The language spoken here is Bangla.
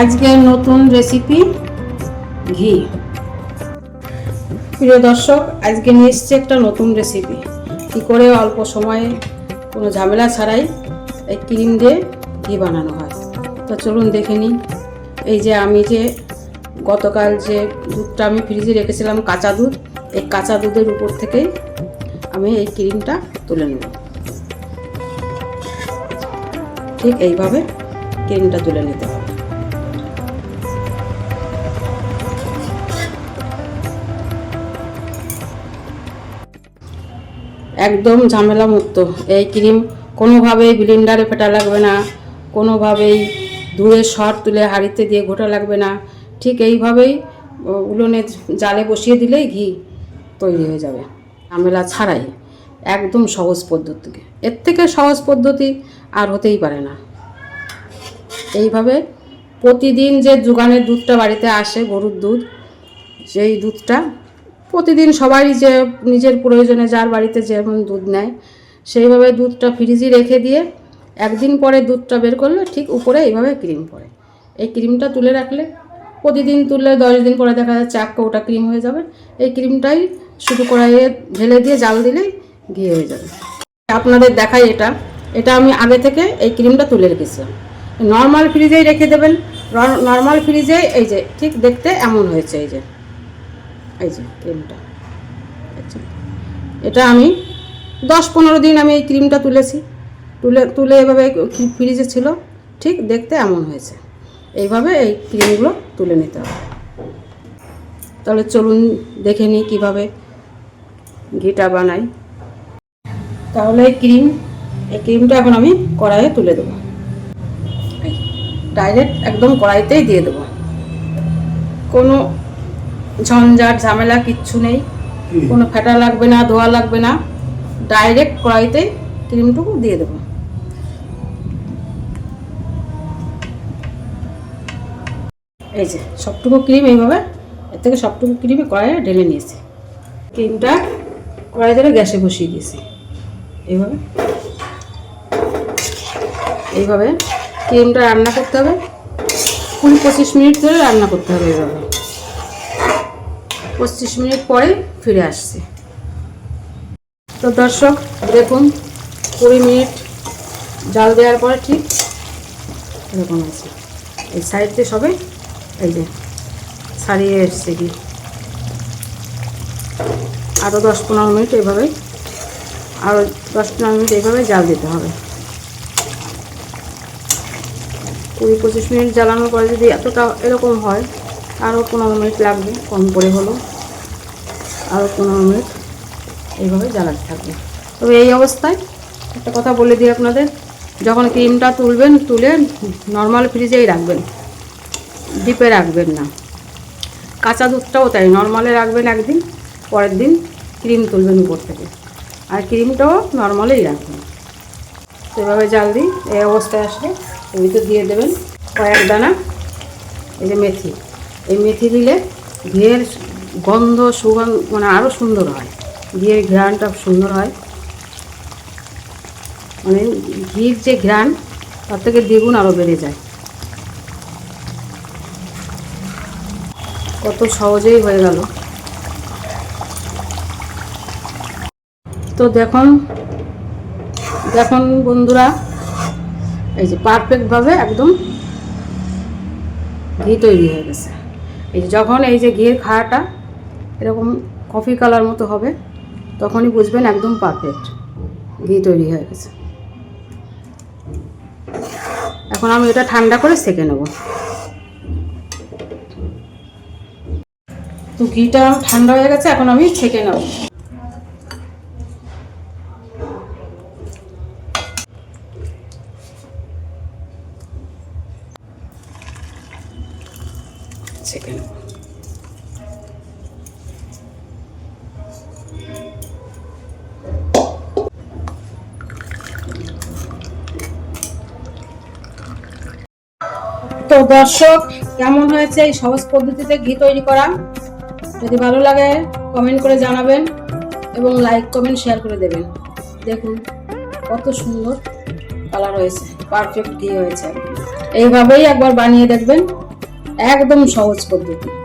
আজকের নতুন রেসিপি ঘি। প্রিয় দর্শক, আজকে নিয়ে এসছে একটা নতুন রেসিপি কী করে অল্প সময়ে কোনো ঝামেলা ছাড়াই এই ক্রিম দিয়ে ঘি বানানো হয়। তো চলুন দেখে নিই। এই যে আমি যে গতকাল যে দুধটা আমি ফ্রিজে রেখেছিলাম কাঁচা দুধ, এই কাঁচা দুধের উপর থেকেই আমি এই ক্রিমটা তুলে নেব। ঠিক এইভাবে ক্রিমটা তুলে নিতে হবে। একদম ঝামেলা মুক্ত এই ক্রিম কোনোভাবেই ব্লিন্ডারে ফেটা লাগবে না কোনোভাবেই দুধের সর তুলে হাঁড়িতে দিয়ে ঘোটা লাগবে না। ঠিক এইভাবেই ও, উনুনে জালে বসিয়ে দিলেই ঘি তৈরি হয়ে যাবে। ঝামেলা ছাড়াই একদম সহজ পদ্ধতিকে। এর থেকে সহজ পদ্ধতি আর হতেই পারে না। এইভাবে প্রতিদিন যে যোগানের দুধটা বাড়িতে আসে গরুর দুধ সেই দুধটা প্রতিদিন সবাই যে নিজের প্রয়োজনে যার বাড়িতে যেমন দুধ নেয়, সেইভাবে দুধটা ফ্রিজে রেখে দিয়ে একদিন পরে দুধটা বের করলে ঠিক উপরে এইভাবে ক্রিম পড়ে। এই ক্রিমটা তুলে রাখলে প্রতিদিন তুললে দশ দিন পরে দেখা যাচ্ছে এক কৌটা ক্রিম হয়ে যাবে। এই ক্রিমটাই শুধু কড়াইয়ে ঢেলে দিয়ে জাল দিলেই ঘি হয়ে যাবে। আপনাদের দেখাই এটা। এটা আমি আগে থেকে এই ক্রিমটা তুলে রেখেছিলাম। নর্মাল ফ্রিজেই রেখে দেবেন। নর্মাল ফ্রিজে এই যে ঠিক দেখতে এমন হয়েছে এই যে। এই যে ক্রিমটা আচ্ছা। এটা আমি দশ পনেরো দিন আমি এই ক্রিমটা তুলেছি। তুলে তুলে এভাবে ফ্রিজে ছিল। ঠিক দেখতে এমন হয়েছে। এইভাবে এই ক্রিমগুলো তুলে নিতে হবে। তাহলে চলুন দেখে নিই কীভাবে ঘিটা বানাই। তাহলে এই ক্রিম এই ক্রিমটা এখন আমি কড়াইয়ে তুলে দেবো। ডাইরেক্ট একদম কড়াইতেই দিয়ে দেবো। কোনো ঝঞ্ঝাট ঝামেলা কিচ্ছু নেই। কোনো ফেটা লাগবে না ধোয়া লাগবে না। ডাইরেক্ট কড়াইতে ক্রিমটুকু দিয়ে দেবো। এই যে সবটুকু ক্রিম এইভাবে এর থেকে সবটুকু ক্রিম কড়াইয়ে ঢেলে নিয়েছি। ক্রিমটা কড়াই ধরে গ্যাসে বসিয়ে দিয়েছি। এইভাবে। এইভাবে ক্রিমটা রান্না করতে হবে। কুড়ি পঁচিশ মিনিট ধরে রান্না করতে হবে এইভাবে। পঁচিশ মিনিট পরে ফিরে আসছি। তো দর্শক, দেখুন, কুড়ি মিনিট জাল দেওয়ার পরে ঠিক এরকম আছে। এই সাইড দিয়ে সবে এই যে ছাড়িয়ে এসছে কি আরও দশ পনেরো মিনিট এইভাবেই আরও দশ পনেরো মিনিট এইভাবে জাল দিতে হবে। কুড়ি পঁচিশ মিনিট জ্বালানোর পরে যদি এতটা এরকম হয় আরও পনেরো মিনিট লাগবে, কম করে হলো। আরও পনেরো মিনিট এইভাবে জ্বালাতে থাকবে। তবে এই অবস্থায় একটা কথা বলে দিই আপনাদের, যখন ক্রিমটা তুলবেন, তুলে নর্মাল ফ্রিজেই রাখবেন। ডিপে রাখবেন না। কাঁচা দুধটাও তাই, নর্মালে রাখবেন একদিন, পরের দিন ক্রিম তুলবেন উপর থেকে। আর ক্রিমটাও নর্মালেই রাখবেন। তো এভাবে জাল দিই, এই অবস্থায় আসলে ভিতর দিয়ে দেবেন কয়েক দানা, এই যে মেথি। এই মেথি দিলে ঘিয়ের গন্ধ সুগন্ধ মানে আরও সুন্দর হয়। ঘিয়ের ঘ্রাণটা সুন্দর হয়। মানে ঘির যে ঘ্রাণ, তার থেকে দ্বিগুণ আরও বেড়ে যায়। কত সহজেই হয়ে গেল। তো দেখুন দেখুন বন্ধুরা, এই যে পারফেক্টভাবে একদম ঘি তৈরি হয়ে গেছে। এই যে যখন এই যে ঘিয়ের খাওয়াটা এরকম কফি কালার মতো হবে, তখনই বুঝবেন একদম পারফেক্ট ঘি তৈরি হয়ে গেছে। এখন আমি এটা ঠান্ডা করে সেকে নেব। তো ঘিটা ঠান্ডা হয়ে গেছে, এখন আমি ছেঁকে নেব। ছেঁকে নেব তো দর্শক, কেমন হয়েছে এই সহজ পদ্ধতিতে ঘি তৈরি করা? যদি ভালো লাগে কমেন্ট করে জানাবেন এবং লাইক কমেন্ট শেয়ার করে দেবেন। দেখুন, কত সুন্দর কালার হয়েছে পারফেক্ট ঘি হয়েছে। এইভাবেই একবার বানিয়ে দেখবেন। একদম সহজ পদ্ধতি।